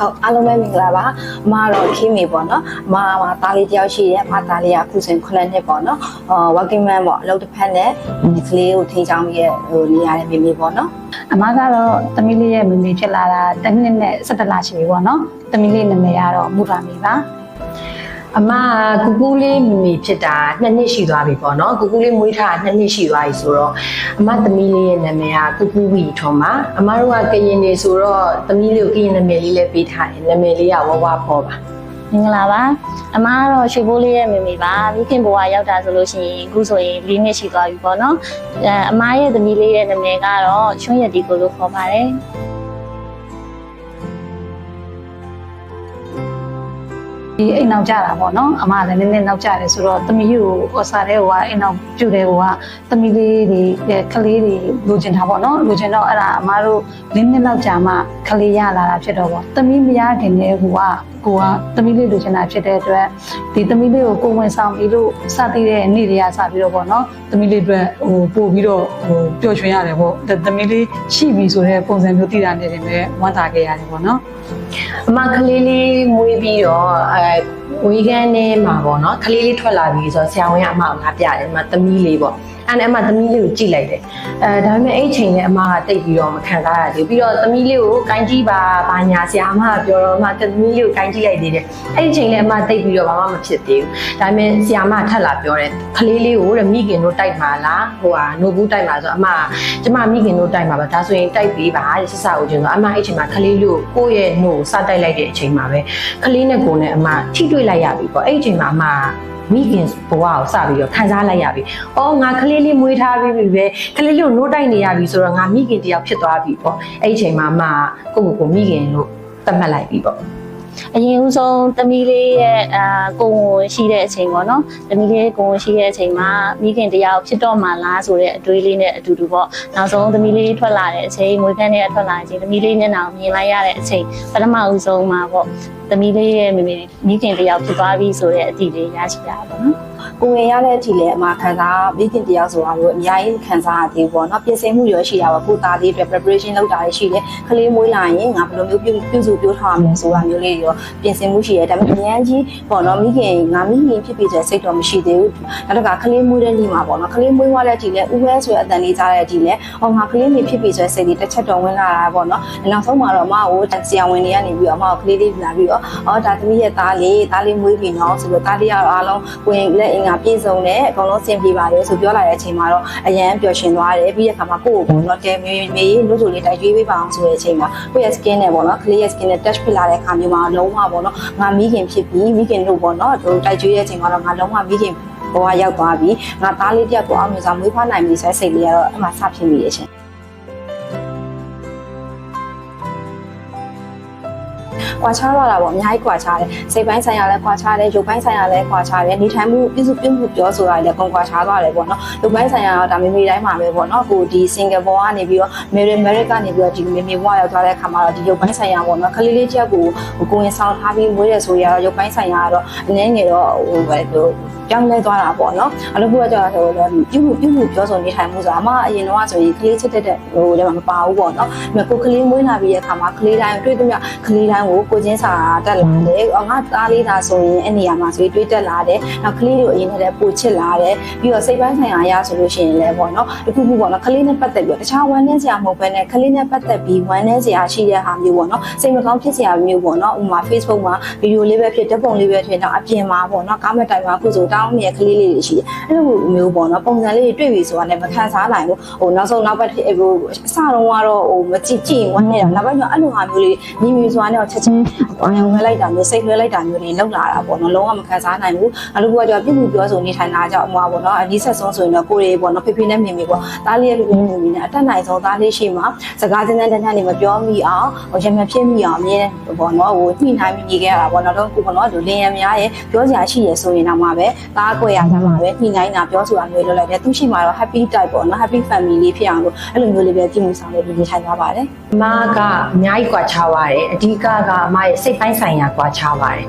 ဟုတ်အားလုံးပဲမင်္ဂလာပါအမကတော့ခင်းမေပေါ့နော်အမကသားလေးတယောက်ရှိတယ်အမသားလေးကအခုဆိုရင်9နှစ်ပေါ့နော်အာ working man ပေါ့အလုပ်တစ်ဖက်နဲ့ဒီကလေးကိုထိန်းချောင်းပြီးရဲ့ဟိုနေရတဲ့မိမိပေါ့နော်အမကတော့သမီးလေးရဲ့မမေဖြစ်လာတာတစ်နှစ်နဲ့17လရှိပြီပေါ့နော်သမီးလေးနာမည်ကတော့မူရာမီပါ အမကကူကူလေးမိမိဖြစ်တာနှစ်နှစ်ရှိသွားပြီပေါ့နော်ကူကူလေးမွေးထားတာနှစ်နှစ်ရှိသွားပြီဆိုတော့အမသမီးလေးရဲ့နာမည်ကကူကူဝီထွန်ပါအမတို့ကကရင်နေဆိုတော့သမီးလေးကိုကရင်နာမည်လေးလည်းပေးထားတယ်နာမည်လေးကဝဝဖောပါမင်္ဂလာပါအမကတော့ရွှေဘိုးလေးရဲ့မေမေပါမိခင်ဘွားရောက်တာဆိုလို့ရှိရင်အခုဆိုရင်၄နှစ်ရှိသွားပြီပေါ့နော်အဲအမရဲ့သမီးလေးရဲ့နာမည်ကတော့ချွန်းရတီကိုလို့ခေါ်ပါတယ် ဒီအိမ်နောက်ကြတာပေါ့နော်အမလည်းနည်းနည်းနောက်ကြတယ်ဆိုတော့သမီးကိုဟောစားတဲ့ဟိုကအိမ်နောက်ပြုတ်တဲ့ဟိုကသမီးလေးတွေကလေးတွေလိုချင်တာပေါ့နော်လိုချင်တော့အဲ့ဒါအမတို့နည်းနည်းနောက်ကြာမှကလေးရလာတာဖြစ်တော့ပေါ့သမီးမရခင်တည်းဟိုကကိုကသမီးလေးလိုချင်တာဖြစ်တဲ့အတွက်ဒီသမီးလေးကိုကိုယ်ဝင်ဆောင်ပြီးလို့စသည်တဲ့နေ့တွေကစပြီးတော့ပေါ့နော်သမီးလေးအတွက်ဟိုပို့ပြီးတော့ဟိုပျော်ရွှင်ရတယ်ပေါ့သမီးလေးရှိပြီဆိုတဲ့ပုံစံမျိုးတည်တာနေတယ်ပဲဝမ်းသာခဲ့ရတယ်ပေါ့နော် အမကလေးလေးမွေးပြီးတော့အဲဝေးကန်းထဲမှာပေါ့နော်ကလေးလေးထွက်လာပြီဆိုတော့ဆရာဝန်ကအမကိုလာပြတယ်အမသမီးလေးပေါ့အဲ့ဒါနဲ့အမသမီးလေးကိုကြည့်လိုက်တယ်အဲဒါပေမဲ့အဲ့ဒီချိန်နဲ့အမကတိတ်ပြီးတော့မခံစားရသေးဘူးပြီးတော့သမီးလေးကိုကိုင်းကြည့်ပါဘာညာဆရာအမကပြောတော့အမသမီးလေးကိုကိုင်းကြည့်လိုက်သေးတယ်အဲ့ဒီချိန်နဲ့အမတိတ်ပြီးတော့ဘာမှမဖြစ်သေးဘူးဒါပေမဲ့ဆရာမထပ်လာပြောတယ်ကလေးလေးကိုတဲ့မိခင်တို့တိုက်ပါလားဟိုဟာနိုဘူးတိုက်ပါဆိုတော့အမကကျမမိခင်တို့တိုက်ပါပါဒါဆိုရင်တိုက်ပေးပါတဲ့ဆက်စဦးချင်းဆိုအမအဲ့ဒီချိန်မှာကလေးလေးကိုကိုယ့်ရဲ့နှုတ်ကိုစတိုက်လိုက်တဲ့အချိန်မှာပဲကလေးနဲ့ကိုယ်နဲ့အမထိတွေ့လိုက်ရပြီပေါ့အဲ့ဒီချိန်မှာအမက မိခင်ဘဝကိုစပြီးတော့ခံစားလိုက်ရပြီ။အော်ငါကလေးလေးမွေးထားပြီးပြီပဲ။ကလေးလေးကိုနိုးတိုက်နေရပြီဆိုတော့ငါမိခင်တယောက်ဖြစ်သွားပြီပေါ့။အဲ့ဒီချိန်မှာမှကိုယ့်ကိုယ်ကိုမိခင်လို့သတ်မှတ်လိုက်ပြီပေါ့ အရင်ဦးဆုံးသမီးလေးရဲ့အာကိုယ်ဝန်ရှိတဲ့အချိန်ပေါ့နော်သမီးလေးကိုယ်ဝန်ရှိတဲ့အချိန်မှာမိခင်တယောက်ဖြစ်တော့မှလားဆိုတဲ့အတွေးလေးနဲ့အတူတူပေါ့နောက်ဆုံးသမီးလေးထွက်လာတဲ့အချိန်ငွေခမ်းနဲ့ထွက်လာတဲ့အချိန်သမီးလေးမျက်နှာကိုမြင်လိုက်ရတဲ့အချိန်ပထမဦးဆုံးမှာပေါ့သမီးလေးရဲ့မိမိမိခင်တယောက်ဖြစ်သွားပြီဆိုတဲ့အသည့်လေးရရှိတာပေါ့နော် ကိုဝင်ရတဲ့အထိလည်းအမခံစားမိခင်တယောက်ဆိုတာကိုအများကြီးခံစားရသေးဘူးပေါ့နော်ပြင်ဆင်မှုတွေရှိတာပါကိုသားလေးအတွက် preparation လုပ်တာရှိတယ်ကလေးမွေးလာရင်ငါဘယ်လိုမျိုးပြုပြုစုပြောထားရမလဲဆိုတာမျိုးလေးတွေရောပြင်ဆင်မှုရှိတယ်ဒါပေမဲ့အများကြီးပေါ့နော်မိခင်ငါမိခင်ဖြစ်ဖြစ်တဲ့စိတ်တော့မရှိသေးဘူးနောက်တစ်ခါကလေးမွေးတဲ့နေ့မှာပေါ့နော်ကလေးမွေးသွားတဲ့အထိလည်းဥပဲဆိုတဲ့အတန်လေးကြားတဲ့အထိလည်းဟောငါကလေးမိဖြစ်ဖြစ်ဆိုတဲ့စိတ်လေးတစ်ချက်တော့ဝင်လာတာပေါ့နော်နောက်ဆုံးမှာတော့အမကိုဆရာဝန်တွေကနေပြီးတော့အမကိုကလေးလေးလာပြီးတော့အော်ဒါသမီးရဲ့သားလေးသားလေးမွေးပြီနော်ဆိုပြီးသားလေးကတော့အားလုံးဝင်လက်အင်္ဂါပြည့်စုံတယ်အကုန်လုံးဆင်ပြေပါတယ်ဆိုပြောလာတဲ့အချိန်မှာတော့အရန်ပျော်ရွှင်သွားတယ်ပြီးတဲ့အခါမှာကိုယ့်ကိုယ်ကတော့တဲမေးမေးလို့ဆိုလေးတိုက်ကြွေးပေးပါအောင်ဆိုတဲ့အချိန်မှာကိုယ့်ရဲ့ skin နဲ့ပေါ့နော် clear skin နဲ့ touch ဖြစ်လာတဲ့အခါမျိုးမှာလုံးဝပေါ့နော်ငါမိခင်ဖြစ်ပြီးမိခင်တို့ပေါ့နော်တို့တိုက်ကြွေးတဲ့အချိန်မှာတော့ငါလုံးဝမိခင်ဘဝရောက်သွားပြီငါသားလေးတယောက်ကိုအောင်မြင်စွာမွေးဖွားနိုင်ပြီဆိုတဲ့စိတ်လေးကတော့အမှစဖြစ်မိရဲ့ရှင် ကွာခြားသွားတာပေါ့အများကြီးကွာခြားတယ်စိတ်ပိုင်းဆိုင်ရာလည်းကွာခြားတယ်ရုပ်ပိုင်းဆိုင်ရာလည်းကွာခြားတယ်နေထိုင်မှုပြည့်စုံပြည့်စုံပြောဆိုတာလည်းကုန်ကွာခြားသွားတယ်ပေါ့နော်ရုပ်ပိုင်းဆိုင်ရာတော့ဒါမေမေတိုင်းမှာပဲပေါ့နော်ကိုဒီ single ဘောကနေပြီးတော့မေရီမေရိကနေပြီးတော့ဒီမေမေဘွားရောက်သွားတဲ့အခါမှာတော့ဒီရုပ်ပိုင်းဆိုင်ရာပေါ့နော်ခလေးလေးတယောက်ကိုကိုရင်ဆောင်ထားပြီးမွေးရဆိုရတော့ရုပ်ပိုင်းဆိုင်ရာကတော့အနည်းငယ်တော့ဟိုပဲဟို ပြောင်းလဲသွားတာပေါ့နော်အဲ့လိုပြောကြတာဆိုတော့ပြုမှုပြုမှုပြောဆိုနေထိုင်မှုဆိုတာအမအရင်တော့ဆိုရင်ကလေးချစ်တဲ့ဟိုလည်းမပါဘူးပေါ့နော်ဒါပေမဲ့ကိုကလေးမွေးလာပြီးတဲ့အခါမှာကလေးတိုင်းတွေ့သမျှကလေးတိုင်းကိုကိုချင်းစာတက်လာတယ်ငါသားလေးဒါဆိုရင်အဲ့နေရာမှာဆိုရင်တွေးတက်လာတယ်နောက်ကလေးတွေကိုအရင်ကတည်းကပိုချစ်လာတယ်ပြီးတော့စိတ်ပိုင်းဆိုင်ရာအရဆိုလို့ရှိရင်လည်းပေါ့နော်တခုခုပေါ့နော်ကလေးနဲ့ပတ်သက်ပြီးတော့တခြားဝမ်းနည်းစရာမဟုတ်ဘဲနဲ့ကလေးနဲ့ပတ်သက်ပြီးဝမ်းနည်းစရာရှိတဲ့ဟာမျိုးပေါ့နော်စိတ်မကောင်းဖြစ်စရာမျိုးပေါ့နော်ဥပမာ Facebook မှာဗီဒီယိုလေးပဲဖြစ်ဓာတ်ပုံလေးပဲဖြစ်တော့အပြင်မှာပေါ့နော်ကားမတိုင်မှာခုဆိုတောင်းနေတဲ့ကလေးလေးတွေရှိတယ်အဲ့လိုမျိုးပေါ့နော်ပုံစံလေးတွေတွေ့ပြီဆိုတာလည်းမခံစားနိုင်ဘူးဟိုနောက်ဆုံးနောက်ပတ်ဟိုအစတုန်းကတော့ဟိုမကြည့်ကြည့်ဝမ်းနေတာနောက်ပိုင်းကျအဲ့လိုဟာမျိုးလေးမြင်မြင်စွာနဲ့ချက်ချင်းအယုံလွှဲလိုက်တာမျိုးစိတ်လွှဲလိုက်တာမျိုးတွေလောက်လာတာပေါ့နော်လုံးဝမခံစားနိုင်ဘူးအဲ့လိုကကြောပြစ်မှုပြောဆိုနေထိုင်တာကြောင့်အမပေါ့နော်အနီးဆက်ဆုံးဆိုရင်တော့ကိုယ်ရေပေါ့နော်ဖေဖေနဲ့မိမိပေါ့သားလေးရဲ့လူမျိုးမျိုးနဲ့အတက်နိုင်ဆုံးသားလေးရှိမှစကားစင်းစင်းတန်းတန်းနေမပြောမိအောင်ဟိုရမဖြစ်မိအောင်အမြဲပေါ့နော်ဟိုညှိနှိုင်းပြီးနေခဲ့ရတာပေါ့နော်တော့ကိုပေါ့နော်လူလင်းရများရဲ့ပြောစရာရှိရဆိုရင်တော့မှပဲသားကွယ်ရကြမှာပဲညှိနှိုင်းတာပြောဆိုတာမျိုးလုပ်လိုက်တယ်သူရှိမှတော့ happy type ပေါ့နော် happy family လေးဖြစ်အောင်လို့အဲ့လိုမျိုးလေးပဲပြင်မှုဆောင်လေးနေထိုင်သွားပါတယ် အမကအများကြီးကွာခြားပါတယ်အဓိကကအမရဲ့စိတ်ပိုင်းဆိုင်ရာကွာခြားပါတယ်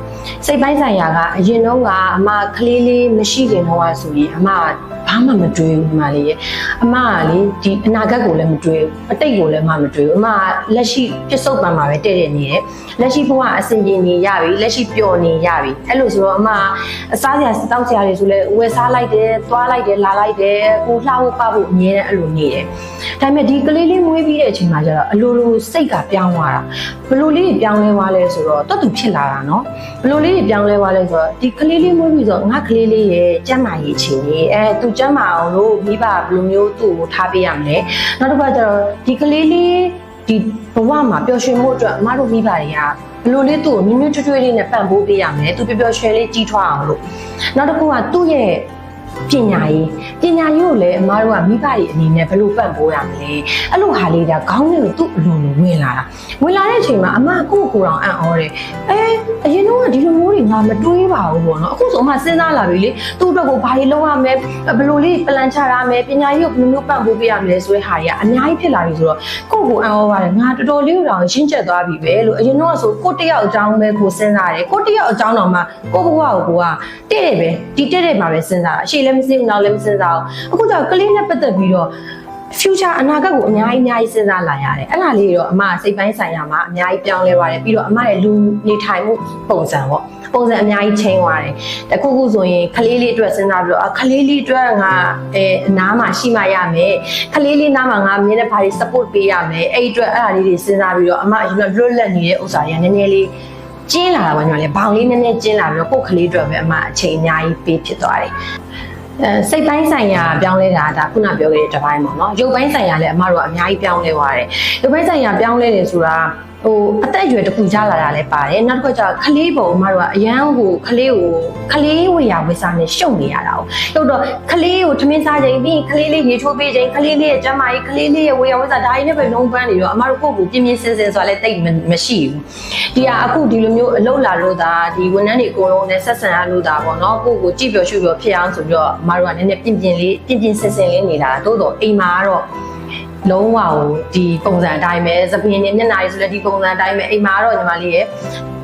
စိတ်ပိုင်းဆိုင်ရာကအရင်တော့ကအမကလေးလေးမရှိခင်တော့ဆိုရင်အမကဘာမှမတွေးဘူးညီမလေးရဲ့အမကလေဒီအနာဂတ်ကိုလည်းမတွေးဘူးအတိတ်ကိုလည်းမမတွေးဘူးအမကလက်ရှိပြစ္ဆုတ်ပံမှာပဲတဲ့တဲ့နေတယ်လက်ရှိဘဝအစဉ်ကြီးနေရပြီလက်ရှိပျော်နေရပြီအဲ့လိုဆိုတော့အမကအစားစရာတောက်စရာတွေဆိုလဲဝယ်စားလိုက်တယ်သွားလိုက်တယ်လာလိုက်တယ်ကိုလှဖို့ပဖို့အမြဲတမ်းအဲ့လိုနေတယ်ဒါပေမဲ့ဒီကလေးလေးမွေးပြီးတဲ့အချိန်မှာကျတော့အလိုလိုစိတ်ကပြောင်းသွားတာဘလို့လေးပြောင်းလဲသွားလဲဆိုတော့တော်သူဖြစ်လာတာနော်ဘလို့လေးပြောင်းလဲသွားလဲဆိုတော့ဒီကလေးလေးမွေးပြီးဆိုတော့ငါကလေးလေးရဲ့ကျန်းမာရေးအခြေအနေအဲသူကျန်းမာအောင်လို့မိဘဘယ်လိုမျိုးသူ့ကိုထားပေးရမလဲနောက်တစ်ခါကျတော့ဒီကလေးလေးဒီဘဝမှာပျော်ရွှင်မှုအတွက်အမတို့မိဘတွေကဘယ်လိုလေးသူ့ကိုမြင့်မြင့်ထွေးထွေးလေးနဲ့ပံ့ပိုးပေးရမလဲသူပျော်ပျော်ရွှင်လေးကြီးထွားအောင်လို့နောက်တစ်ခုကသူ့ရဲ့ ပညာရေးပညာရေးကိုလည်းအမားတို့ကမိဘတွေအနေနဲ့ဘယ်လိုပံ့ပိုးရမလဲအဲ့လိုဟာလေးဒါခေါင်းထဲကိုသူ့အလိုလိုဝင်လာတာဝင်လာတဲ့အချိန်မှာအမကိုယ့်ကိုယ်တော်အံ့ဩတယ်အဲအရင်တော့ကဒီလိုမျိုးတွေ ငါမတွေးပါဘူးပေါ့နော်အခုဆိုအမစဉ်းစားလာပြီလေသူ့အတွက်ကိုဘာတွေလုပ်ရမလဲဘယ်လိုလေးပလန်ချရမယ်ပညာရေးကိုဘယ်လိုမျိုးပံ့ပိုးပေးရမလဲဆိုတဲ့ဟာတွေကအများကြီးဖြစ်လာပြီဆိုတော့ကိုယ့်ကိုယ်အံ့ဩပါတယ်ငါတော်တော်လေးကိုတော့ရှင်းချက်သွားပြီပဲလို့အရင်တော့ဆိုကိုယ့်တယောက်အကြောင်းပဲကိုစဉ်းစားတယ်ကိုယ့်တယောက်အကြောင်းတော့မှကိုယ့်ဘဝကိုကိုကတဲ့တယ်ပဲဒီတဲ့တယ်မှာပဲစဉ်းစားတာအရှိလည်းမစဉ်းဘူးနောက်လည်းမစဉ်းစားဘူးအခုကျတော့ကလေးနဲ့ပတ်သက်ပြီးတော့ future အနာဂတ်ကိုအများကြီးအများကြီးစဉ်းစားလာရတယ်အဲ့ဒါလေးတော့အမစိတ်ပိုင်းဆိုင်ရာမှာအများကြီးပြောင်းလဲသွားတယ်ပြီးတော့အမရဲ့လူနေထိုင်မှုပုံစံပေါ့ပုံစံအများကြီးချင်းသွားတယ်တခုခုဆိုရင်ခလေးလေးအတွက်စဉ်းစားပြီးတော့ခလေးလေးအတွက်ငါအဲနားမှာရှိမှရမယ်ခလေးလေးနားမှာငါမြင်တဲ့ဘာတွေ support ပေးရမယ်အဲ့ဒီအတွက်အဲ့ဒါလေးတွေစဉ်းစားပြီးတော့အမအရင်ကလွတ်လပ်နေတဲ့ဥစ္စာတွေကနည်းနည်းလေးကျင်းလာတာပါညီမလေးဘောင်လေးနည်းနည်းကျင်းလာပြီးတော့ကိုယ့်ခလေးအတွက်ပဲအမအချိန်အများကြီးပေးဖြစ်သွားတယ် အဲစိတ်ပိုင်းဆိုင်ရာပြောင်းလဲတာဒါခုနပြောခဲ့တဲ့တစ်ပိုင်းပေါ့နော်ရုပ်ပိုင်းဆိုင်ရာလည်းအမတို့ကအများကြီးပြောင်းလဲသွားတယ်ရုပ်ပိုင်းဆိုင်ရာပြောင်းလဲတယ်ဆိုတာ ဟိုအသက်အရွယ်တစ်ခုကြားလာတာလည်းပါတယ်နောက်တစ်ခါကျတော့ခလေးပုံအမတို့ကအရန်ကိုခလေးကိုခလေးဝေရဝေစားနဲ့ရှုပ်နေရတာ။ဟုတ်တော့ခလေးကိုထမင်းစားချိန်ပြီးခလေးလေးရေချိုးပေးချိန်ခလေးလေးရဲ့ကျန်းမာရေးခလေးလေးရဲ့ဝေရဝေစားဒါကြီးနဲ့ပဲလုံးပန်းနေတော့အမတို့ကိုယ့်ကိုပြင်းပြင်းစင်စင်ဆိုတာလည်းတိတ်မရှိဘူး။ဒီဟာအခုဒီလိုမျိုးအလုပ်လာလို့ဒါဒီဝန်ထမ်းတွေအကုန်လုံးနဲ့ဆက်ဆံရလို့ဒါပေါ့နော်ကိုယ့်ကိုကြည့်ပြောရှုပြောဖြစ်အောင်ဆိုပြီးတော့အမတို့ကနည်းနည်းပြင်းပြင်းလေးပြင်းပြင်းစင်စင်လေးနေတာတိုးတော့အိမ်မှာကတော့ လုံးဝကိုဒီပုံစံအတိုင်းပဲသပင်းနဲ့မျက်နှာရည်ဆိုလည်းဒီပုံစံအတိုင်းပဲအိမ်မှာတော့ညီမလေးရဲ့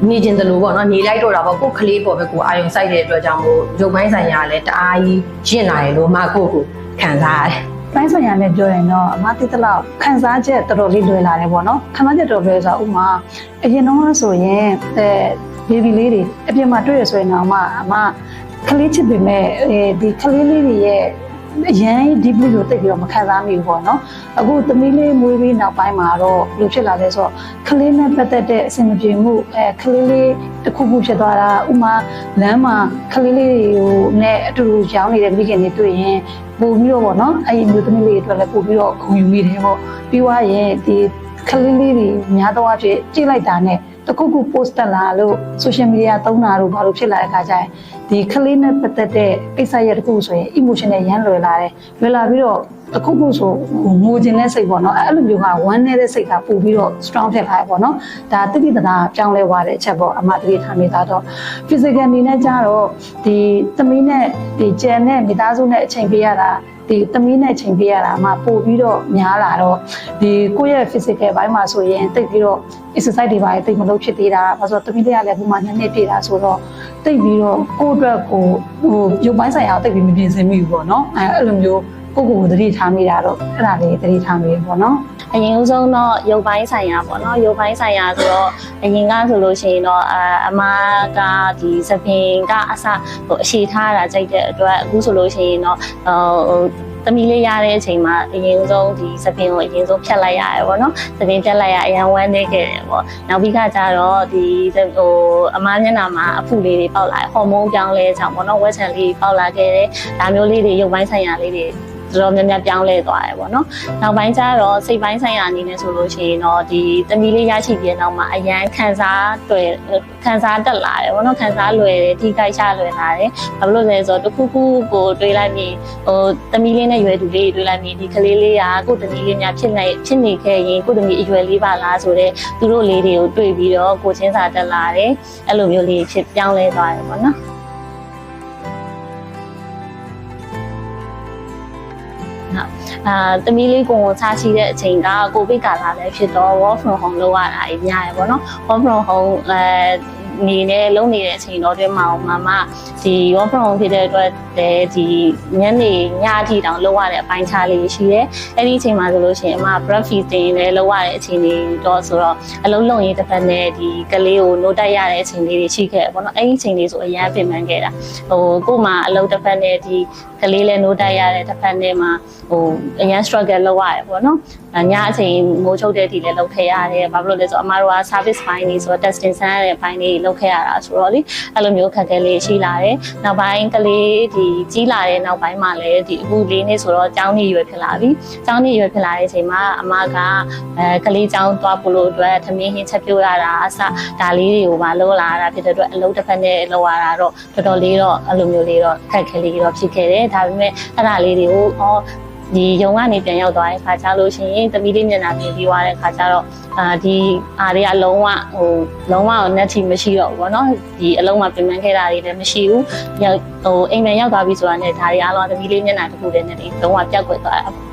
နေကျင်သလိုပေါ့နော်နေလိုက်တော့တာပေါ့ကိုယ်ကလေးပေါ်ပဲကိုအာယုံစိုက်တဲ့အတွက်ကြောင့်မို့ရုပ်ပိုင်းဆိုင်ရာလည်းတအားကြီးရင့်လာတယ်လို့မကိုကိုခံစားရတယ်တိုင်းဆိုင်ရာနဲ့ပြောရင်တော့အမတိတလောက်ခန်းစားချက်တော်တော်လေးလွယ်လာတယ်ပေါ့နော်ခန်းစားချက်တော်လွယ်ဆိုတာဥမာအရင်တော့ဆိုရင်အဲဘေဘီလေးတွေအပြင်မှာတွေ့ရဆိုရင်တော့အမအမကလေးချစ်ပေမဲ့အဲဒီကလေးလေးတွေရဲ့ အရန် deeply ကိုတိတ်ပြီးတော့မခံစားမိဘူးပေါ့နော်အခုသမီးလေးမွေးပြီးနောက်ပိုင်းမှာတော့ဘယ်လိုဖြစ်လာလဲဆိုတော့ကလေးနဲ့ပတ်သက်တဲ့အဆင်မပြေမှုအဲကလေးလေးတစ်ခုခုဖြစ်သွားတာဥမာလမ်းမှာကလေးလေးတွေကိုနဲ့အတူတူရောင်းနေတဲ့မိခင်တွေတွေ့ရင်ပို့ပြီးတော့ပေါ့နော်အဲ့ဒီမျိုးသမီးလေးတွေအတွက်လည်းပို့ပြီးတော့ဂုဏ်ယူမိတယ်ပေါ့ပြီးွားရင်ဒီကလေးလေးတွေများသောအားဖြင့်ကြည့်လိုက်တာနဲ့ တခုခု post တက်လာလို့ social media သုံးတာတို့ဘာလို့ဖြစ်လာတဲ့အခါကျရင်ဒီကလေးနဲ့ပတ်သက်တဲ့ကိစ္စရဲ့တခုဆိုရင် emotion နဲ့ရမ်းလွယ်လာတယ်လွယ်လာပြီးတော့တခုခုဆိုဟိုငိုခြင်းတဲ့စိတ်ပေါ့နော်အဲ့လိုမျိုးကဝမ်းနေတဲ့စိတ်ကပို့ပြီးတော့ strong ဖြစ်လာတယ်ပေါ့နော်ဒါတိတိတသာပြောင်းလဲသွားတဲ့အချက်ပေါ့အမတတိထားမိသားတော့ physical အနေနဲ့ကြတော့ဒီသမီးနဲ့ဒီကြံနဲ့မိသားစုနဲ့အချိန်ပေးရတာ ဒီသမီးနဲ့ချိန်ပေးရတာအမှပို့ပြီးတော့များလာတော့ဒီကိုယ့်ရဲ့ physical ဘိုင်းမှာဆိုရင်တိတ်ပြီးတော့ exercise တွေပါတိတ်မလုပ်ဖြစ်သေးတာဘာလို့သမီးလေးကလည်းဒီမှာနည်းနည်းပြည့်တာဆိုတော့တိတ်ပြီးတော့ကိုယ့်အတွက်ကိုဟိုရုပ်ပိုင်းဆိုင်ရာတိတ်ပြီးမပြင်ဆင်မိဘူးပေါ့နော်အဲအဲ့လိုမျိုးကိုယ့်ကိုယ်ကိုသတိထားမိတာတော့အဲ့ဒါလေးသတိထားမိရပေါ့နော်အရင်ဦးဆုံးတော့ရုပ်ပိုင်းဆိုင်ရာပေါ့နော်ရုပ်ပိုင်းဆိုင်ရာဆိုတော့ အရင်ကဆိုလို့ရှိရင်တော့အအမကဒီသပင်ကအစဟိုအရှိထားတာကြိုက်တဲ့အတွက်အခုဆိုလို့ရှိရင်တော့ဟိုသမီးလေးရတဲ့အချိန်မှာအရင်ဆုံးဒီသပင်ကိုအရင်ဆုံးဖြတ်လိုက်ရတယ်ပေါ့နော်သပင်ဖြတ်လိုက်ရအရန်ဝမ်းနေခဲ့တယ်ပေါ့နောက်ပြီးခါကျတော့ဒီဟိုအမမျက်နှာမှာအဖုလေးတွေပေါက်လာဟော်မုန်းပြောင်းလဲကြောင့်ပေါ့နော်ဝက်ချန်လေးပေါက်လာခဲ့တယ်ဒါမျိုးလေးတွေရုပ်ပိုင်းဆိုင်ရာလေးတွေ တော်တော်များများပြောင်းလဲသွားတယ်ပေါ့နော်နောက်ပိုင်းကျတော့စိတ်ပိုင်းဆိုင်ရာအနေနဲ့ဆိုလို့ရှိရင်တော့ဒီသမီးလေးရရှိပြီးတဲ့နောက်မှာအရန်ခံစားတွေ့ခံစားတက်လာတယ်ဘောနော်ခံစားလွယ်တယ်ထိခိုက်ချလွယ်လာတယ်ဘာလို့လဲဆိုတော့တစ်ခုခုကိုတွေးလိုက်ပြီးဟိုသမီးလေးနဲ့ရွယ်သူလေးတွေးလိုက်ပြီးဒီကလေးလေးကကိုယ့်သမီးလေးများဖြစ်နေဖြစ်နေခဲ့ရင်ကိုယ့်သမီးအရွယ်လေးပါလားဆိုတော့သူတို့လေးတွေကိုတွေ့ပြီးတော့ကိုချင်းစာတက်လာတယ်အဲ့လိုမျိုးလေးဖြစ်ပြောင်းလဲသွားတယ်ပေါ့နော် အာသမီးလေးကိုကိုချာရှိတဲ့အချိန်ကကိုဗစ်ကာလလည်းဖြစ်တော့ work from home လုပ်ရတာအများရယ်ပေါ့နော် work from home အဲ နေနဲ့လုံးနေတဲ့အချိန်တော့တွင်းမှာမမဒီ work from home ဖြစ်တဲ့အတွက်လည်းဒီညနေညအထိတောင်လောက်ရတဲ့အပိုင်းခြားလေးရှိတယ်အဲ့ဒီအချိန်မှာဆိုလို့ရှိရင်အမ breakfast တင်လည်းလောက်ရတဲ့အချိန်လေးတော့ဆိုတော့အလုံးလုံးရေးတစ်ဖက်နဲ့ဒီကလေးကို note တက်ရတဲ့အချိန်လေးတွေရှိခဲ့တယ်ပေါ့နော်အဲ့ဒီအချိန်လေးဆိုအရန်ပြင်ပန်းခဲ့တာဟိုကို့မှာအလုံးတစ်ဖက်နဲ့ဒီကလေးလည်း note တက်ရတဲ့တစ်ဖက်နဲ့မှာဟိုအရန် struggle လောက်ရတယ်ပေါ့နော်ညအချိန်မိုးချုပ်တဲ့အထိလည်းလုပ်ခဲ့ရတယ်ဘာဖြစ်လို့လဲဆိုတော့အမတို့က service ဘိုင်းနေဆိုတော့ testing ဆန်းရတဲ့ဘိုင်းလေးလုပ်ခဲ့ရတာဆိုတော့လေအဲ့လိုမျိုးခက်ခဲလေးရှိလာတယ်နောက်ပိုင်းကလေးဒီကြီးလာတဲ့နောက်ပိုင်းမှာလည်းဒီအခုလေးနေ့ဆိုတော့ကျောင်းနေရွယ်ဖြစ်လာပြီကျောင်းနေရွယ်ဖြစ်လာတဲ့အချိန်မှာအမကအဲကလေးကျောင်းသွားဖို့လို့အတွက်သမင်းဟင်းချက်ပြိုးရတာအစဒါလေးတွေကိုပါလုပ်လာတာဖြစ်တဲ့အတွက်အလုပ်တစ်ဖက်နဲ့လုပ်ရတာတော့တော်တော်လေးတော့အဲ့လိုမျိုးလေးတော့ခက်ခဲလေးတော့ဖြစ်ခဲ့တယ်ဒါပေမဲ့အဲ့ဒါလေးတွေကိုဟော ဒီရုံကနေပြန်ရောက်သွားတဲ့ခါကျလို့ရှိရင်သမီးလေးမျက်နှာပြင်ပြီးသွားတဲ့ခါကျတော့အာဒီအားတွေကလုံးဝဟိုလုံးဝ net တီမရှိတော့ဘူးဗောနော်ဒီအလုံးမှာပြင်ပန်းခဲ့တာတွေလည်းမရှိဘူးရောက်ဟိုအိမ်မက်ရောက်သွားပြီဆိုတာနဲ့ဒါတွေအားလုံးသမီးလေးမျက်နှာတစ်ခုတည်းနဲ့လုံးဝပြောက်ကွယ်သွားတာပေါ့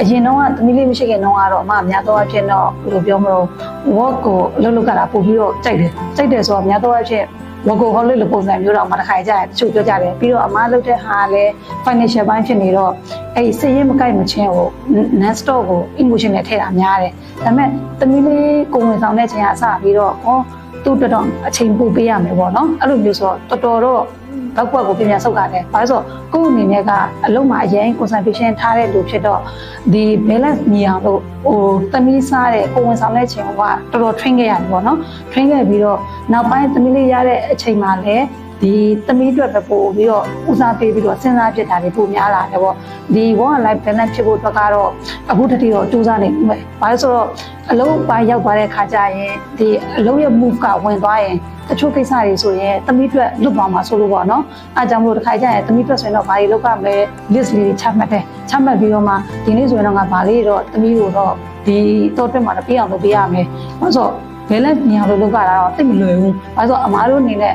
အရင်တော့ကသမီးလေးမရှိခင်တော့ကတော့အမအများတော့အဖြစ်တော့ဘယ်လိုပြောမလို့ work ကိုအလုပ်လုပ်ကြတာပို့ပြီးတော့ကြိုက်တယ်ကြိုက်တယ်ဆိုတော့အများတော့အဖြစ် workaholic လို့ပုံစံမျိုးတော့မှတစ်ခါကြရတယ်တချို့ပြောကြတယ်ပြီးတော့အမလုပ်တဲ့ဟာလည်း financial ဘိုင်းဖြစ်နေတော့အဲ့ဒီစည်ရင်မကိုက်မချင်းကို non stop ကို emotion နဲ့ထည့်တာများတယ်ဒါပေမဲ့သမီးလေးကိုဝင်ဆောင်တဲ့ချိန်ကစပြီးတော့ဟောသူ့တော်တော်အချိန်ပို့ပေးရမယ်ပေါ့နော်အဲ့လိုမျိုးဆိုတော့တော်တော်တော့ ဘောက်ကွက်ကိုပြင်ပြန်ဆုတ်ရတယ်။ဘာလို့ဆိုကိုယ့်အနေနဲ့ကအလုံးမှာအရင် concentration ထားတဲ့လူဖြစ်တော့ဒီ balance ညီအောင်လို့ဟိုသမီးစားတဲ့ကိုဝင်ဆောင်တဲ့ချိန်ကတော်တော် train ခဲ့ရတယ်ပေါ့နော်။ train ခဲ့ပြီးတော့နောက်ပိုင်းသမီးလေးရတဲ့အချိန်မှာလည်း ဒီသမီးအတွက်ပဲပို့ပြီးတော့ဦးစားပေးပြီးတော့စဉ်းစားဖြစ်တာတွေပိုများလာတယ်ပေါ့ဒီ work and life balance ဖြစ်ဖို့အတွက်ကတော့အခုတတိတော့စူးစမ်းနေပြီ။ဘာလို့ဆိုတော့အလုံးပိုင်းရောက်သွားတဲ့ခါကျရင်ဒီအလုံးရဲ့ move ကဝင်သွားရင်တချို့ကိစ္စတွေဆိုရင်သမီးအတွက်လွတ်သွားမှာဆိုလို့ပေါ့နော်အဲကြောင့်မို့တစ်ခါကျရင်သမီးအတွက်ဆိုရင်တော့ဘာတွေလုပ်ရမလဲ list လေးတွေချမှတ်တယ်ချမှတ်ပြီးတော့မှဒီနေ့ဆိုရင်တော့ငါဘာလေးတော့သမီးတို့တော့ဒီတော့တက်မှာတော့ပြအောင်လုပ်ပေးရမယ်ဘာလို့ဆိုဘယ်လက်ညောင်လို့လုပ်ရတာတော့တိတ်မလွယ်ဘူးဘာလို့ဆိုအမားတို့အနေနဲ့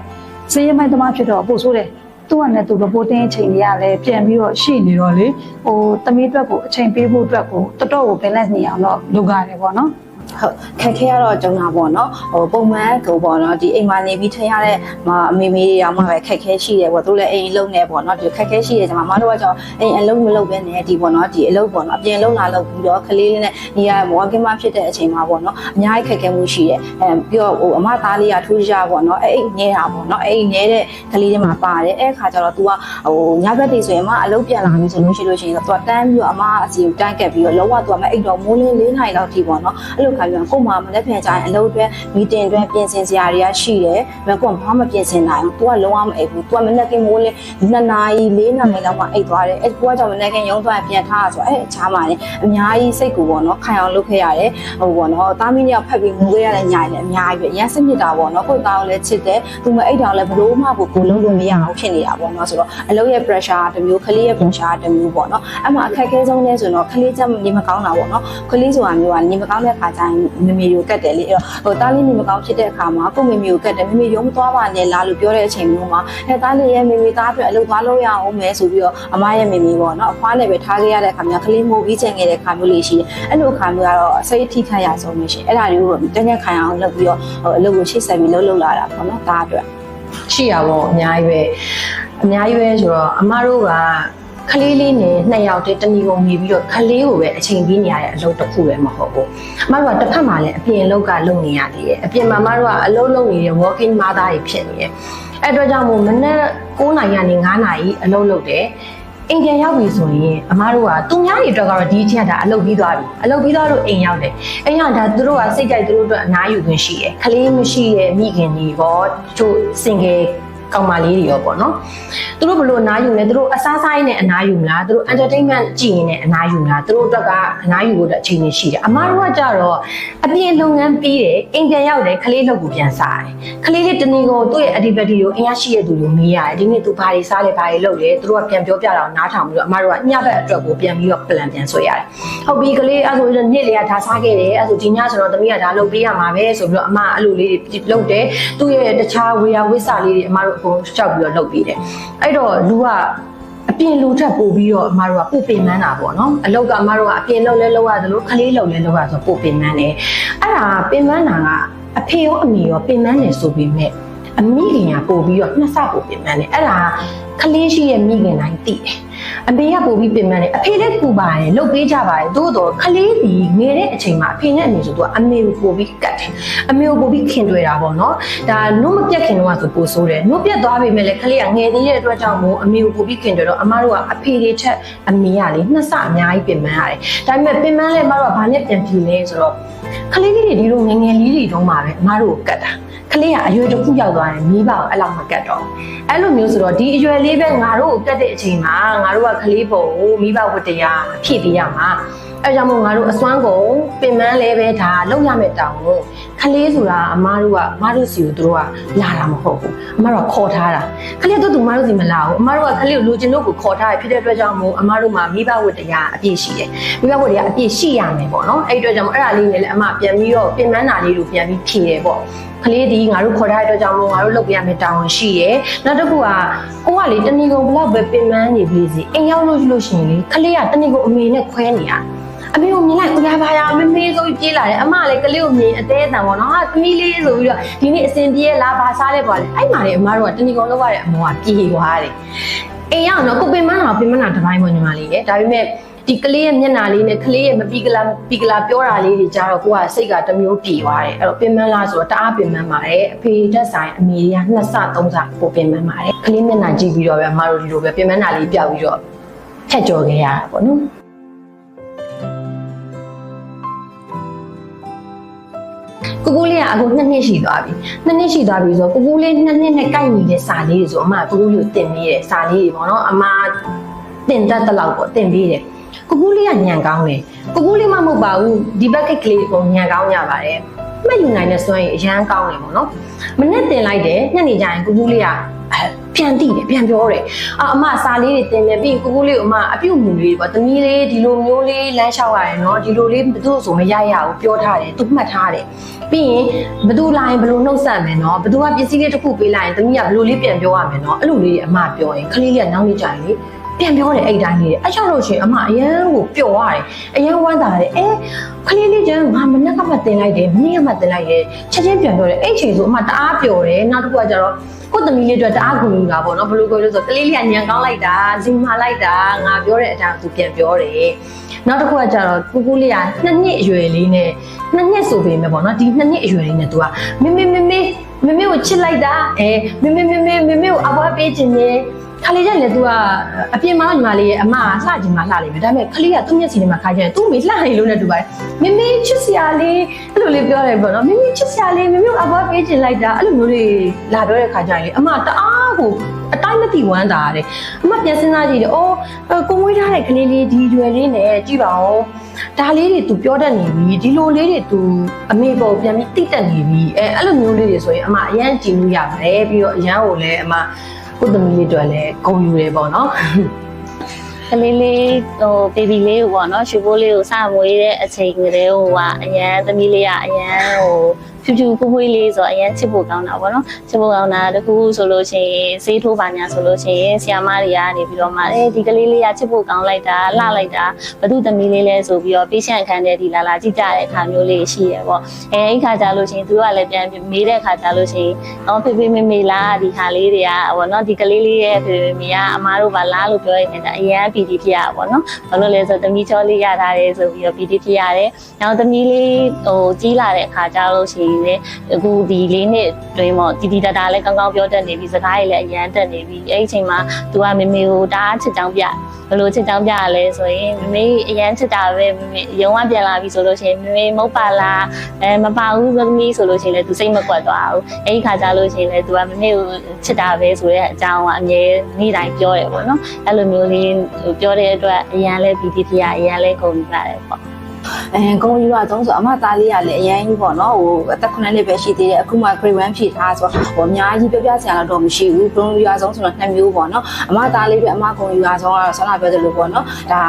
စေးရမိုက်သမားဖြစ်တော့ပို့ဆိုးတယ်သူကလည်းသူ reporting အချိန်ကြီးရလဲပြန်ပြီးတော့ရှိနေတော့လေဟိုသမီးအတွက်ကိုအချိန်ပေးဖို့အတွက်ကိုတော်တော်ကို balance နေအောင်တော့လုပ်ရတယ်ပေါ့နော် ဟုတ်ခက်ခဲရတော့ကြုံတာပေါ့နော်ဟိုပုံမှန်ကိုပေါ့နော်ဒီအိမ်မှာနေပြီးထင်ရတဲ့မအမေမေတွေရောမှပဲခက်ခဲရှိတယ်ပေါ့သူလည်းအိမ်လုံးနေပေါ့နော်ဒီခက်ခဲရှိတယ်ကျွန်မမတို့ကကြောင့်အိမ်အလုံးမလုံးပဲနေဒီပေါ့နော်ဒီအလုံးပေါ့နော်အပြင်လုံးလာလုံးပြီးတော့ကလေးလေးနဲ့နေရမောကင်းမဖြစ်တဲ့အချိန်မှာပေါ့နော်အများကြီးခက်ခဲမှုရှိတယ်အဲပြီးတော့ဟိုအမသားလေးကထူးခြားပေါ့နော်အဲ့အိမ်နေတာပေါ့နော်အဲ့အိမ်နေတဲ့ကလေးတွေမှာပါတယ်အဲ့ခါကျတော့ तू ကဟိုညဘက်တွေဆိုရင်အမအလုံးပြန်လာပြီဆိုလို့ရှိလို့ရှိရင် तू ကတန်းပြီးတော့အမအစီကိုတန်းကက်ပြီးတော့လောက तू ကမအိတ်တော့မိုးလင်း၄နိုင်လောက်ထိပေါ့နော်အဲ့လို ခါပြီးတော့ကို့မှာမလက်ပြန်ကြရင်အလုပ်အတွက်မီတင်အတွက်ပြင်ဆင်စရာတွေကရှိတယ်။မကွန်ဘာမှပြင်ဆင်နိုင်ဘူး။ तू ကလုံးဝမအိပ်ဘူး။ तू ကမနေ့ကမိုးလေး2နာရီ4နာရီလောက်မှအိပ်သွားတယ်။အဲ့ကိုကကြောင့်မနေ့ကရုံးသွားပြန်ထားတာဆိုအဲ့အခြားမှာလည်းအများကြီးစိတ်ကူပေါ့နော်ခိုင်အောင်လုပ်ခဲ့ရတယ်။ဟိုပေါ့နော်တာမီးနဲ့ဖက်ပြီးငိုခဲ့ရတဲ့ညာလည်းအများကြီးပဲ။ရမ်းစမြစ်တာပေါ့နော်။ကိုယ်သားကိုလည်းချစ်တယ်။ तू မအိပ်တောင်လည်းဘလို့မှကိုကိုလုံးလို့မရအောင်ဖြစ်နေတာပေါ့နော်။ဆိုတော့အလုပ်ရဲ့ pressure တစ်မျိုးကလေးရဲ့ pressure တစ်မျိုးပေါ့နော်။အဲ့မှာအခက်အခဲဆုံးလဲဆိုတော့ကလေးချက်နေမကောင်းတာပေါ့နော်။ကလေးဆိုတာမျိုးကနေမကောင်းတဲ့ခါကျ ရင်မမေကိုကတ်တယ်လေအဲ့တော့ဟိုတားလေးနေမကောင်းဖြစ်တဲ့အခါမှာကိုမေမေကိုကတ်တယ်မေမေရုံးမသွားပါနဲ့လားလို့ပြောတဲ့အချိန်မျိုးမှာအဲတားလေးရဲ့မေမေသားအတွက်အလုပ်သွားလို့ရအောင်မယ်ဆိုပြီးတော့အမရဲ့မေမေပေါ့နော်အဖွားနဲ့ပဲထားခဲ့ရတဲ့အခါမျိုးကလေးမိုးပြီးချင်ခဲ့တဲ့အခါမျိုးလေးရှိတယ်အဲ့လိုအခါမျိုးကတော့စိတ်ထိခိုက်ရဆုံးလို့ရှိရင်အဲ့ဒါတွေကိုတကယ်ခံအောင်လုပ်ပြီးတော့ဟိုအလုပ်ကိုရှေ့ဆက်ပြီးလှုပ်လှုပ်လာတာပေါ့နော်ဒါအတွက်ရှိရပါဘောအများကြီးပဲအများကြီးပဲဆိုတော့အမတို့က ခလေးလေးနဲ့နှစ်ယောက်တည်းတဏီကုန်နေပြီးတော့ခလေးကိုပဲအချိန်ပေးနေရတဲ့အလုပ်တစ်ခုပဲမဟုတ်ဘူးအမတို့ကတစ်ဖက်မှာလည်းအပြင်အလုပ်ကလုပ်နေရသေးတယ်အပြင်မှာအမတို့ကအလုပ်လုပ်နေတဲ့ working mother တွေဖြစ်နေတယ်အဲ့အတွက်ကြောင့်မို့မနေ့9နာရီကနေ9နာရီအလုပ်လုပ်တယ်အိမ်ပြန်ရောက်ပြီဆိုရင်အမားတို့ကသူများတွေအတွက်ကတော့ဒီအချက်ဒါအလုပ်ပြီးသွားပြီအလုပ်ပြီးသွားလို့အိမ်ရောက်တယ်အိမ်ရောက်ဒါသူတို့ကစိတ်ကြိုက်သူတို့အတွက်အနားယူခွင့်ရှိတယ်ခလေးမရှိတဲ့မိခင်တွေရောချို့ single ကော င်မလေးတွေရောပေါ့နော်သူတို့ဘလို့အနားယူလဲသူတို့အစားစားရင်းနဲ့အနားယူမလားသူတို့ entertainment ကြည့်ရင်းနဲ့အနားယူမလားသူတို့အတွက်ကအနားယူဖို့အတွက်အချိန်ကြီးရှိတယ်အမားတို့ကကြတော့အပြင်လုပ်ငန်းပြီးတယ်အိမ်ပြန်ရောက်တယ်ခလေးလုပ်ကိုပြန်စားတယ်ခလေးလေးတနည်းကိုသူ့ရဲ့ activity ကိုအင်အားရှိတဲ့သူကိုမေးရတယ်ဒီနေ့သူဘာတွေစားလဲဘာတွေလုပ်လဲသူတို့ကပြန်ပြောပြတာကိုနားထောင်ပြီးတော့အမားတို့ကညဘက်အတွက်ကိုပြန်ပြီးတော့ plan ပြန်ဆွဲရတယ်ဟုတ်ပြီကလေးအဲ့ဆိုနေ့လေးကဒါစားခဲ့တယ်အဲ့ဆိုဒီညဆိုတော့သမီးကဒါလုပ်ပေးရမှာပဲဆိုပြီးတော့အမအဲ့လိုလေးတွေလုပ်တယ်သူ့ရဲ့တခြားဝေယဝိစာလေးတွေအမတို့အကုန်ရှောက်ပြီးတော့လုပ်ပေးတယ်အဲ့တော့လူကအပြင်လူထက်ပို့ပြီးတော့အမတို့ကပို့ပင်မန်းတာပေါ့နော်အလုပ်ကအမတို့ကအပြင်လုပ်လဲလုပ်ရတယ်လို့ခလေးလုပ်လဲလုပ်ရဆိုပို့ပင်မန်းတယ်အဲ့ဒါပင်မန်းတာကအဖေရောအမေရောပင်မန်းတယ်ဆိုပြီးမြဲအအမိခင်ကပို့ပြီးတော့နှစ်ဆပို့ပြင်ပန်းတယ်အဲ့ဒါကလေးရှိရဲ့မိခင်တိုင်းသိတယ် အမေကပို့ပြီးပြင်ပန်းတယ်အဖေလည်းကူပါတယ်လှုပ်ပေးကြပါတယ်သို့တော့ကလေးဒီငယ်တဲ့အချိန်မှာအဖေနဲ့အမေဆိုတော့အမေကိုပို့ပြီးကတ်တယ်အမေကိုပို့ပြီးခင်တွေ့တာပေါ့နော်ဒါနှုတ်မပြတ်ခင်တော့ဆိုပို့ဆိုးတယ်နှုတ်ပြတ်သွားပြီမဲ့လည်းကလေးကငယ်သေးတဲ့အတွက်ကြောင့်မို့အမေကိုပို့ပြီးခင်တွေ့တော့အမတို့ကအဖေတွေချက်အမေကလေနှစ်ဆအများကြီးပြင်ပန်းရတယ်ဒါပေမဲ့ပြင်ပန်းလဲအမတို့ကဘာနဲ့ပြန်ပြင်လဲဆိုတော့ကလေးလေးတွေဒီလိုငယ်ငယ်လေးတွေတုန်းမှာပဲအမတို့ကိုကတ်တာ ကလေးကအရွယ်တစ်ခုရောက်သွားရင်မိဘကိုအဲ့လောက်မကတ်တော့ဘူးအဲ့လိုမျိုးဆိုတော့ဒီအရွယ်လေးပဲငါတို့ကိုကတ်တဲ့အချိန်မှာငါတို့ကကလေးပုံကိုမိဘဝတ္တရားဖြည့်ပေးရမှာအဲကြောင့်မို့ငါတို့အစွမ်းကုန်ပင်ပန်းလဲပဲဒါလောက်ရမယ်တောင်းကိုကလေးဆိုတာအမားတို့ကအမားတို့စီကိုတို့ကလာတာမဟုတ်ဘူးအမားတို့ကခေါ်ထားတာကလေးတို့သူအမားတို့စီမလာဘူးအမားတို့ကကလေးကိုလူချင်းတို့ကိုခေါ်ထားရဖြစ်တဲ့အတွက်ကြောင့်မို့အမားတို့မှာမိဘဝတ္တရားအပြည့်ရှိတယ်မိဘဝတ္တရားအပြည့်ရှိရမယ်ပေါ့နော်အဲ့ဒီအတွက်ကြောင့်မို့အဲ့ဒါလေးနဲ့လည်းအမပြန်ပြီးတော့ပင်ပန်းတာလေးကိုပြန်ပြီးဖြည့်ရပေါ့ ကလေးဒီငါတို့ခေါ်ထားတဲ့အတွက်ကြောင့်မို့ငါတို့လုပ်ပြရမယ့်တာဝန်ရှိရယ်နောက်တစ်ခုကကိုကလေတဏီကုံဘလောက်ပဲပင်ပန်းနေပြီစီအိမ်ရောက်လို့လို့ရှိရင်လေကလေးကတဏီကုံအမေနဲ့ခွဲနေရအမေကိုမြင်လိုက်ကိုရပါရမမေးဆိုပြီးပြေးလာတယ်အမလည်းကလေးကိုမြင်အသေးအတန်ပေါ့နော်ဟာသမီးလေးဆိုပြီးတော့ဒီနေ့အစင်ပြေးလာဘာစားလဲပေါ့လေအဲ့မှာလေအမတို့ကတဏီကုံလောက်ရတဲ့အမေကပြေးသွားတယ်အိမ်ရောက်တော့ကိုပင်မနာပင်မနာတစ်ပိုင်းပေါ့ညီမလေးရဲ့ဒါပေမဲ့ ဒီကလေးရဲ့မျက်နှာလေးနဲ့ကလေးရဲ့မပီကလာပီကလာပြောတာလေးတွေကြတော့ကိုကစိတ်ကတစ်မျိုးပြေသွားတယ်အဲ့တော့ပင်မလားဆိုတော့တအားပင်မပါတယ်အဖေတက်ဆိုင်အမေတွေကနှစ်ဆသုံးဆပိုပင်မပါတယ်ကလေးမျက်နှာကြည့်ပြီးတော့ပဲအမတို့ဒီလိုပဲပင်မနာလေးပြောက်ပြီးတော့ဖြတ်ကျော်ခဲ့ရတာပေါ့နော်ကိုကိုလေးကအခုနှစ်နှစ်ရှိသွားပြီနှစ်နှစ်ရှိသွားပြီဆိုတော့ကိုကိုလေးနှစ်နှစ်နဲ့ကိုက်ညီတဲ့စာလေးတွေဆိုအမကကိုကိုလေးကိုတင်ပေးတယ်စာလေးတွေပေါ့နော်အမတင်တတ်တဲ့လောက်ပေါ့တင်ပေးတယ် ကိုကိုလေးကညံကောင်းတယ်ကိုကိုလေးမမဟုတ်ပါဘူးဒီဘက်ကကလေးကိုညံကောင်းကြပါတယ်မှတ်ယူနိုင်တဲ့စွမ်းရည်အရန်ကောင်းတယ်ပေါ့နော်မနဲ့တင်လိုက်တယ်ညနေကျရင်ကိုကိုလေးကအဲပြန်တိတယ်ပြန်ပြောတယ်အာအမစာလေးတွေတင်တယ်ပြီးရင်ကိုကိုလေးကိုအမအပြုတ်မြူလေးပေါ့တမီးလေးဒီလိုမျိုးလေးလမ်းလျှောက်ရတယ်နော်ဒီလိုလေးဘယ်သူဆိုမရရဘူးပြောထားတယ်သူမှတ်ထားတယ်ပြီးရင်ဘယ်သူလာရင်ဘယ်လိုနှုတ်ဆက်မယ်နော်ဘယ်သူကပစ္စည်းလေးတစ်ခုပေးလိုက်ရင်တမီးကဘယ်လိုလေးပြန်ပြောရမယ်နော်အဲ့လိုလေးအမပြောရင်ကလေးလေးကနောက်နေ့ကျရင်လေ ပြန်ပြောတယ်အဲ့တိုင်းလေးအဲ့ကြောင့်လို့ရှိရင်အမအရန်ကိုပျော်ရတယ်အရန်ဝမ်းသာတယ်အဲကလေးလေးကျန်ငါမနက်ကမှတင်လိုက်တယ်မနေ့ကမှတင်လိုက်တယ်ချက်ချင်းပြန်ပြောတယ်အဲ့ချိန်ဆိုအမတအားပျော်တယ်နောက်တစ်ခုကကျတော့ကိုသမီးလေးတို့တအားကူလူတာပေါ့နော်ဘယ်လိုကိုလို့ဆိုကလေးလေးကညံကောင်းလိုက်တာဇီမာလိုက်တာငါပြောတဲ့အတိုင်းသူပြန်ပြောတယ်နောက်တစ်ခုကကျတော့ကူကူလေးကနှစ်နှစ်အရွယ်လေးနဲ့နှစ်နှစ်ဆိုပေမဲ့ပေါ့နော်ဒီနှစ်နှစ်အရွယ်လေးနဲ့သူကမမေမမေမမေကိုချစ်လိုက်တာအဲမမေမမေမမေကိုအဘွားပေးခြင်းနဲ့ ခလေးကျရင်လေ तू ကအပြင်မှာညီမလေးရဲ့အမကလှချင်မှလှလိမ့်မယ်ဒါပေမဲ့ခလေးကသူ့မျက်စိထဲမှာခါကျရင်သူ့မေလှနေလို့နဲ့တူပါတယ်မမေချစ်စရာလေးအဲ့လိုလေးပြောတယ်ပေါ့နော်မမေချစ်စရာလေးမမေကိုအဘွားပေးခြင်းလိုက်တာအဲ့လိုမျိုးလေးလာပြောတဲ့ခါကျရင်လေအမတအားကိုအတိုင်းမသိဝမ်းသာရတယ်အမပြန်စဉ်းစားကြည့်တယ်အော်ကိုမွေးထားတဲ့ကလေးလေးဒီရွယ်လေးနဲ့ကြည့်ပါဦးဒါလေးတွေ तू ပြောတတ်နေပြီဒီလိုလေးတွေ तू အမေပေါ်ပြန်ပြီးတိတက်နေပြီအဲအဲ့လိုမျိုးလေးတွေဆိုရင်အမအရန်ကြည့်လို့ရပါတယ်ပြီးတော့အရန်ကိုလည်းအမ ကိုသမီးလေးတွေလည်းဂုဏ်ယူတယ်ပေါ့နော်ကလေးလေးဟိုဘေဘီလေးကိုပေါ့နော်ရှူပိုးလေးကိုစမွေးတဲ့အချိန်ကလေးဟိုကအရန်သမီးလေးကအရန်ဟို ဖြူဖြူဖွေးဖွေးလေးဆိုတော့အရန်ချစ်ဖို့ကောင်းတာပေါ့နော်ချစ်ဖို့ကောင်းတာတကူဆိုလို့ရှိရင်ဈေးထိုးပါညာဆိုလို့ရှိရင်ဆီယာမတွေကနေပြီးတော့မှအဲဒီကလေးလေးကချစ်ဖို့ကောင်းလိုက်တာလှလိုက်တာဘသူသမီးလေးလဲဆိုပြီးတော့ patient အခန်းထဲဒီလာလာကြည့်ကြတဲ့အခါမျိုးလေးရှိရပေါ့အဲအဲ့ခါကြလို့ရှိရင်သူကလည်းပြန်မေးတဲ့ခါကြလို့ရှိရင်အော်ဖေဖေမေမေလားဒီခါလေးတွေကပေါ့နော်ဒီကလေးလေးရဲ့ဖေဖေမေကအမားတို့ပါလားလို့ပြောရင်လည်းအရန်ပီတီဖြစ်ရပါပေါ့နော်ဘာလို့လဲဆိုတော့သမီးချောလေးရထားတယ်ဆိုပြီးတော့ပီတီဖြစ်ရတယ်နောက်သမီးလေးဟိုကြီးလာတဲ့အခါကြလို့ရှိရင်လည်းအခုဒီလေးနှစ်တွင်ပေါ့တီတီတတာလည်းကောင်းကောင်းပြောတတ်နေပြီစကားတွေလည်းအရန်တက်နေပြီအဲ့ဒီအချိန်မှာသူကမေမေကိုတအားချစ်ကြောင်းပြဘယ်လိုချစ်ကြောင်းပြရလဲဆိုရင်မေမေအရန်ချစ်တာပဲမေမေရုံကပြန်လာပြီဆိုလို့ရှိရင်မေမေမဟုတ်ပါလားအဲမပါဘူးသမီးဆိုလို့ရှိရင်လည်းသူစိတ်မကွက်သွားဘူးအဲ့ဒီခါကြလို့ရှိရင်လည်းသူကမေမေကိုချစ်တာပဲဆိုတဲ့အကြောင်းကအမြဲနေ့တိုင်းပြောတယ်ပေါ့နော်အဲ့လိုမျိုးလေးပြောတဲ့အတွက်အရန်လဲပီတိဖြစ်ရအရန်လဲကုန်ကြတယ်ပေါ့ အဲဂုံယူရသုံးဆိုအမသားလေးကလည်းအရင်ကြီးပေါ့နော်ဟိုအသက်9နှစ်ပဲရှိသေးတယ်အခုမှ grade 1ဖြည့်ထားဆိုတော့ဟိုအများကြီးပြပြဆရာတော့မရှိဘူးဂုံယူရဆုံးဆိုတော့နှစ်မျိုးပေါ့နော်အမသားလေးပဲအမဂုံယူရဆုံးကတော့ဆောနာပြောသလိုပေါ့နော်ဒါ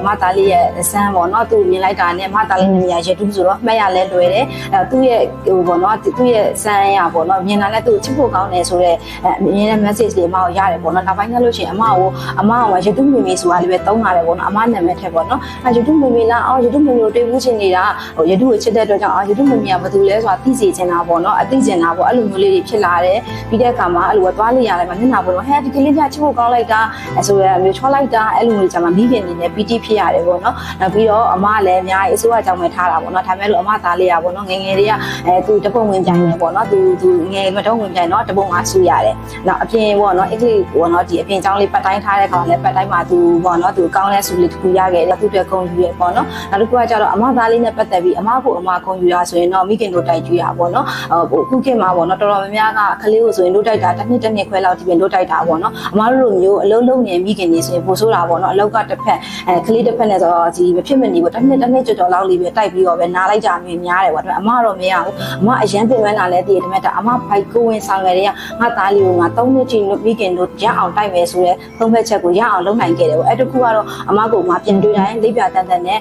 အမသားလေးရဲ့အစမ်းပေါ့နော်သူမြင်လိုက်တာနဲ့အမသားလေးနဲ့မြင်ရတူးဆိုတော့မှတ်ရလဲလွယ်တယ်အဲသူ့ရဲ့ဟိုပေါ့နော်သူ့ရဲ့စမ်းရပေါ့နော်မြင်လာလဲသူ့ချစ်ဖို့ကောင်းတယ်ဆိုတော့အမြင်တဲ့ message တွေအမကိုရတယ်ပေါ့နော်နောက်ပိုင်းကျလို့ရှိရင်အမကိုအမကရတူးမိမိဆိုတာလေးပဲတုံးလာတယ်ပေါ့နော်အမနာမည်ထက်ပေါ့နော်အဲရတူးမိမိလားအော်ရတူးမိမိကိုတွေ့ဘူးချင်နေတာဟိုယတုကိုချစ်တဲ့အတွက်ကြောင့်အာယတုမမီကဘာလို့လဲဆိုတာသိစေချင်တာပေါ့နော်အသိချင်တာပေါ့အဲ့လိုမျိုးလေးတွေဖြစ်လာတယ်ပြီးတဲ့အခါမှာအဲ့လိုသွားလို့ရတယ်မှာမျက်နှာပေါ်တော့ဟဲဒီကလေးကချစ်ဖို့ကောင်းလိုက်တာအဲဆိုရမျိုးချောလိုက်တာအဲ့လိုမျိုးကြမှာမိခင်နေနဲ့ပီတိဖြစ်ရတယ်ပေါ့နော်နောက်ပြီးတော့အမလည်းအများကြီးအစိုးရကြောင့်ပဲထားတာပေါ့နော်ဒါပေမဲ့လို့အမသားလေးရပေါ့နော်ငငယ်လေးကအဲသူတပုံဝင်ပြိုင်နေပေါ့နော်သူသူငယ်မတော့ဝင်ပြိုင်တော့တပုံကဆူရတယ်နောက်အပြင်ပေါ့နော်အင်္ဂလိပ်ပေါ့နော်ဒီအပြင်ကျောင်းလေးပတ်တိုင်းထားတဲ့ကောင်လည်းပတ်တိုင်းမှာသူပေါ့နော်သူကောင်းလဲဆူလေးတစ်ခုရခဲ့တယ်သူတွေကုန်ယူရပေါ့နော်နောက်တစ်ခုကကျတော့အမသားလေးနဲ့ပတ်သက်ပြီးအမကိုအမကုန်ယူရဆိုရင်တော့မိခင်တို့တိုက်ကြွရပေါ့နော်ဟိုခုခေတ်မှာပေါ့နော်တော်တော်များများကကလေးကိုဆိုရင်တို့တိုက်တာတစ်နှစ်တစ်နှစ်ခွဲလောက်ဒီပြင်တို့တိုက်တာပေါ့နော်အမတို့လိုမျိုးအလုံးလုံးနေမိခင်နေဆိုရင်ပို့ဆိုးတာပေါ့နော်အလောက်ကတစ်ဖက်အဲကလေးတစ်ဖက်နဲ့ဆိုတော့ဒီမဖြစ်မနေပေါ့တစ်နှစ်တစ်နှစ်ကြော်ကြော်လောက်လေးပဲတိုက်ပြီးတော့ပဲနားလိုက်ကြမြင်များတယ်ပေါ့ဒါပေမဲ့အမတော့မရဘူးအမအရန်ပင်ပန်းတာလည်းတည်တယ်ဒါပေမဲ့ဒါအမဘိုက်ကိုဝင်ဆောင်ရတဲ့ကငါသားလေးကိုငါ၃နှစ်ကြည့်မိခင်တို့ရအောင်တိုက်မယ်ဆိုရဲသုံးဖက်ချက်ကိုရအောင်လုပ်နိုင်ခဲ့တယ်ပေါ့အဲ့တခုကတော့အမကိုမှပြင်တွေ့တိုင်းလိပ်ပြတန်တန်နဲ့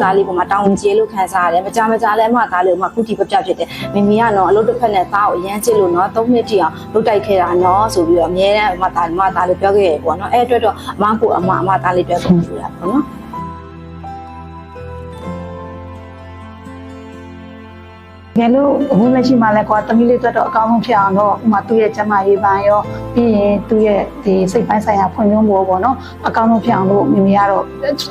အဲကိုသားလေးကိုမှတောင်းကျေလို့ခံစားရတယ်မကြမကြလဲအမသားလေးကိုမှကုတီပပြဖြစ်တယ်မိမိကတော့အလုပ်တစ်ဖက်နဲ့သားကိုအရန်ချစ်လို့နော်၃နှစ်ကြည့်အောင်လုပ်တိုက်ခဲ့တာနော်ဆိုပြီးတော့အများနဲ့အမသားအမသားလေးပြောခဲ့ရပေါ့နော်အဲ့အတွက်တော့အမကိုအမအမသားလေးပြောကုန်ယူတာပေါ့နော် ငယ်လို့အခုလက်ရှိမှာလဲကွာတမီးလေးအတွက်တော့အကောင်းဆုံးဖြစ်အောင်တော့ဥမာသူ့ရဲ့ကျန်းမာရေးပိုင်းရောပြီးရင်သူ့ရဲ့ဒီစိတ်ပိုင်းဆိုင်ရာဖွံ့ဖြိုးမှုပေါ့နော်အကောင်းဆုံးဖြစ်အောင်လို့မိမိကတော့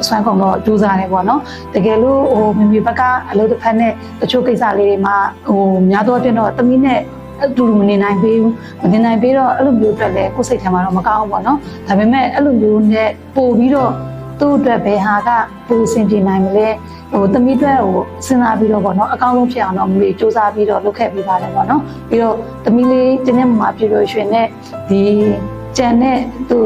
ဆွမ်းကုန်တော့ကြိုးစားတယ်ပေါ့နော်တကယ်လို့ဟိုမိမိဘက်ကအလုပ်တစ်ဖက်နဲ့တချို့ကိစ္စလေးတွေမှာဟိုများသောအားဖြင့်တော့တမီးနဲ့အတူတူမနေနိုင်သေးဘူးမနေနိုင်ပြီးတော့အဲ့လိုမျိုးအတွက်လည်းကိုယ်စိတ်ထဲမှာတော့မကောင်းဘူးပေါ့နော်ဒါပေမဲ့အဲ့လိုမျိုးနဲ့ပို့ပြီးတော့ သူ့အတွက်ဘယ်ဟာကပူစင်ပြေနိုင်မလဲဟိုတမိအတွက်ဟိုစဉ်းစားပြီးတော့ပေါ့နော်အကောင်းဆုံးဖြစ်အောင်တော့မလို့စူးစမ်းပြီးတော့လုပ်ခဲ့ပြီးပါတယ်ပေါ့နော်ပြီးတော့တမိလေးတင်းနဲ့မှာပြပြရွှင်နဲ့ဒီကြံနဲ့သူ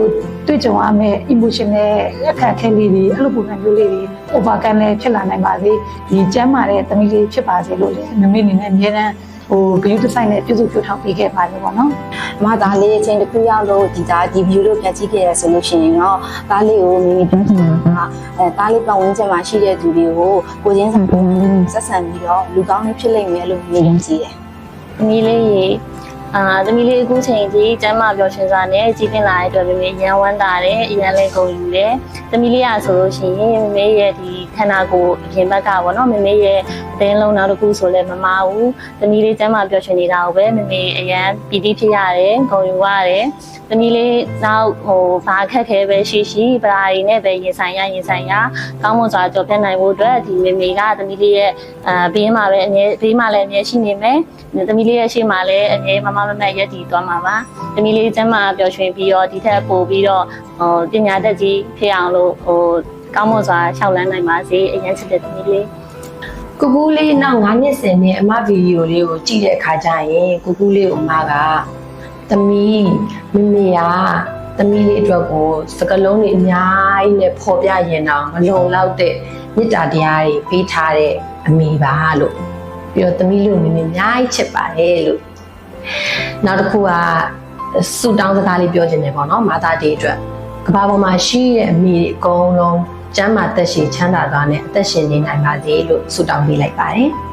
တွေ့ကြုံရမယ့် emotional အခက်အခဲလေးတွေအဲ့လိုပုံစံမျိုးလေးတွေ overcome လည်းဖြစ်လာနိုင်ပါစေဒီကျမ်းမာတဲ့တမိလေးဖြစ်ပါစေလို့လည်းမမေအနေနဲ့အများတန်း ဟို view design နဲ့ပြုစုပြောထောင်ပေးခဲ့ပါတယ်ပေါ့နော်အမသားလေးအချိန်တစ်ခုရောက်လို့ဒီသားဒီ view လို့ပြန်ကြည့်ခဲ့ရဆိုလို့ရှိရင်တော့သားလေးကိုမိမိပြောချင်တာကအဲသားလေးပတ်ဝန်းကျင်မှာရှိတဲ့သူတွေကိုကိုချင်းစာပုံလေးဆက်ဆံပြီးတော့လူကောင်းလေးဖြစ်လိမ့်မယ်လို့မြင်ကြည့်တယ်သမီးလေးရေ အာသမီးလေးအခုချိန်ကြီးကျမ်းမာပျော်ရွှင်စွာနဲ့ကြီးပင်လာတဲ့အတွက်မမေရန်ဝမ်းတာတယ်အရန်လေးကုန်ယူတယ်သမီးလေးရဆိုလို့ရှိရင်မမေရဲ့ဒီခန္ဓာကိုယ်အပြင်ဘက်ကပေါ့နော်မမေရဲ့အသင်းလုံးနောက်တစ်ခုဆိုလဲမမဘူးသမီးလေးကျမ်းမာပျော်ရွှင်နေတာကိုပဲမမေအရန်ပီတိဖြစ်ရတယ်ကုန်ယူရတယ်သမီးလေးနောက်ဟိုဘာအခက်ခဲပဲရှိရှိပဓာရီနဲ့ပဲရင်ဆိုင်ရရင်ဆိုင်ရကောင်းမွန်စွာကြော်ပြတ်နိုင်ဖို့အတွက်ဒီမေမေကသမီးလေးရဲ့အာဘေးမှာပဲအမြဲဘေးမှာလည်းအမြဲရှိနေမယ်သမီးလေးရဲ့ရှေ့မှာလည်းအငယ်မမမမရက်တည်သွားမှာပါ။သမီးလေးကျမ်းမာပျော်ရွှင်ပြီးတော့ဒီထက်ပိုပြီးတော့ဟိုပညာတတ်ကြီးဖြစ်အောင်လို့ဟိုကောင်းမွန်စွာရှောက်လန်းနိုင်ပါစေအရင်ချစ်တဲ့သမီးလေးကူကူလေးနောက်9နှစ်စင်နဲ့အမဗီဒီယိုလေးကိုကြည့်တဲ့အခါကျရင်ကူကူလေးကိုအမကသမီးမမေယာသမီးလေးအတွက်ကိုစကလုံးတွေအများကြီးနဲ့ပေါ်ပြရင်တော့မလုံလောက်တဲ့မေတ္တာတရားတွေပေးထားတဲ့အမေပါလို့ပြီးတော့သမီးလေးကိုမမေအများကြီးချစ်ပါတယ်လို့ နောက်တစ်ခုကဆူတောင်းစကားလေးပြောချင်တယ်ပေါ့နော်မာသားတေအတွက်ကဘာပေါ်မှာရှိတဲ့အမေတွေအကုန်လုံးကျမ်းမာသက်ရှိချမ်းသာသွားနဲ့အသက်ရှင်နေနိုင်ပါစေလို့ဆုတောင်းပေးလိုက်ပါတယ်။